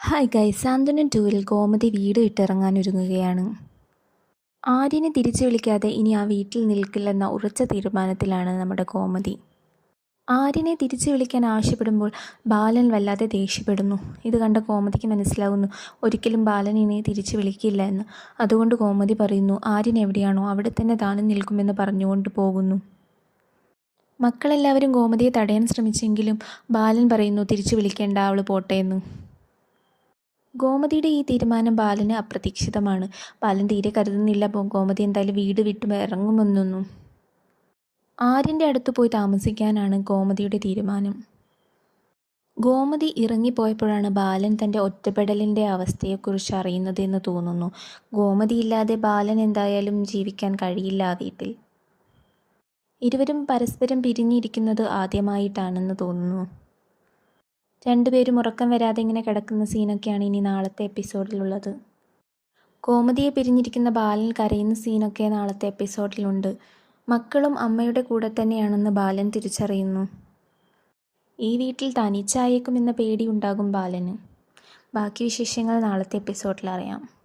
Hi guys ടൂവിൽ ഗോമതി വീട് ഇട്ടിറങ്ങാനൊരുങ്ങുകയാണ് ആര്യനെ തിരിച്ചു വിളിക്കാതെ ഇനി ആ വീട്ടിൽ നിൽക്കില്ലെന്ന ഉറച്ച തീരുമാനത്തിലാണ് നമ്മുടെ ഗോമതി. ആര്യനെ തിരിച്ചു വിളിക്കാൻ ആവശ്യപ്പെടുമ്പോൾ ബാലൻ വല്ലാതെ ദേഷ്യപ്പെടുന്നു. ഇത് കണ്ട ഗോമതിക്ക് മനസ്സിലാവുന്നു ഒരിക്കലും ബാലൻ ഇനി തിരിച്ചു വിളിക്കില്ല എന്ന്. അതുകൊണ്ട് ഗോമതി പറയുന്നു ആര്യൻ എവിടെയാണോ അവിടെ തന്നെ താനും നിൽക്കുമെന്ന് പറഞ്ഞുകൊണ്ട് പോകുന്നു. മക്കളെല്ലാവരും ഗോമതിയെ തടയാൻ ശ്രമിച്ചെങ്കിലും ബാലൻ പറയുന്നു തിരിച്ചു വിളിക്കേണ്ട അവൾ പോട്ടെ എന്ന്. ഗോമതിയുടെ ഈ തീരുമാനം ബാലന് അപ്രതീക്ഷിതമാണ്. ബാലൻ തീരെ കരുതുന്നില്ല. ഗോമതി എന്തായാലും വീട് വിട്ട് ഇറങ്ങുമെന്നൊന്നും. ആര്യന്റെ അടുത്ത് പോയി താമസിക്കാനാണ് ഗോമതിയുടെ തീരുമാനം. ഗോമതി ഇറങ്ങിപ്പോയപ്പോഴാണ് ബാലൻ തന്റെ ഒറ്റപ്പെടലിന്റെ അവസ്ഥയെക്കുറിച്ച് അറിയുന്നത് എന്ന് തോന്നുന്നു. ഗോമതി ഇല്ലാതെ ബാലൻ എന്തായാലും ജീവിക്കാൻ കഴിയില്ല ആ വീട്ടിൽ ഇരുവരും പരസ്പരം പിരിഞ്ഞിരിക്കുന്നത് ആദ്യമായിട്ടാണെന്ന് തോന്നുന്നു. രണ്ടുപേരും ഉറക്കം വരാതെ ഇങ്ങനെ കിടക്കുന്ന സീനൊക്കെയാണ് ഇനി നാളത്തെ എപ്പിസോഡിലുള്ളത്. കോമതിയെ പിരിഞ്ഞിരിക്കുന്ന ബാലൻ കരയുന്ന സീനൊക്കെ നാളത്തെ എപ്പിസോഡിലുണ്ട്. മക്കളും അമ്മയുടെ കൂടെ തന്നെയാണെന്ന് ബാലൻ തിരിച്ചറിയുന്നു. ഈ വീട്ടിൽ തനിച്ചായേക്കുമെന്ന പേടിയുണ്ടാകും ബാലന്. ബാക്കി വിശേഷങ്ങൾ നാളത്തെ എപ്പിസോഡിൽ അറിയാം